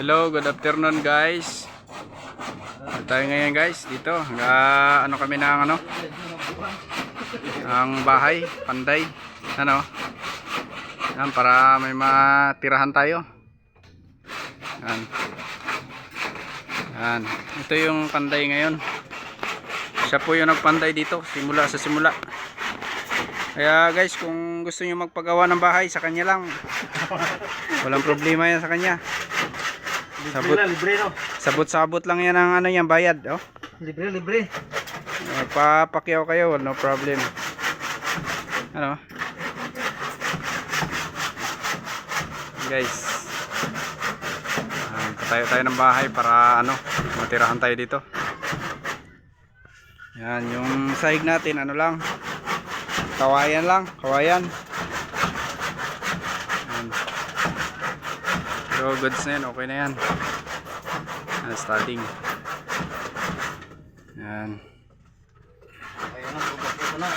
Hello, good afternoon guys. Ano tayo ngayon guys dito. Ga, ano kami ng ano? Ang bahay, panday. Ano? Yan, para may matirahan tayo. Yan. Yan. Ito yung panday ngayon. Siya po yung nagpanday dito, simula sa simula. Kaya guys, kung gusto niyo magpagawa ng bahay, sa kanya lang. Walang problema yan sa kanya. Sabot, Libre na, libre no. sabot-sabot lang yan ang ano yan, bayad. Oh. Libre, libre. Papakyaw kayo, no problem. Ano? Guys. Um, tayo tayo ng bahay para ano, matirahan tayo dito. Yan, yung sahig natin, ano lang. Kawayan lang, kawayan. So, goods na okay na yan. Yan, starting. Yan. Ayun na.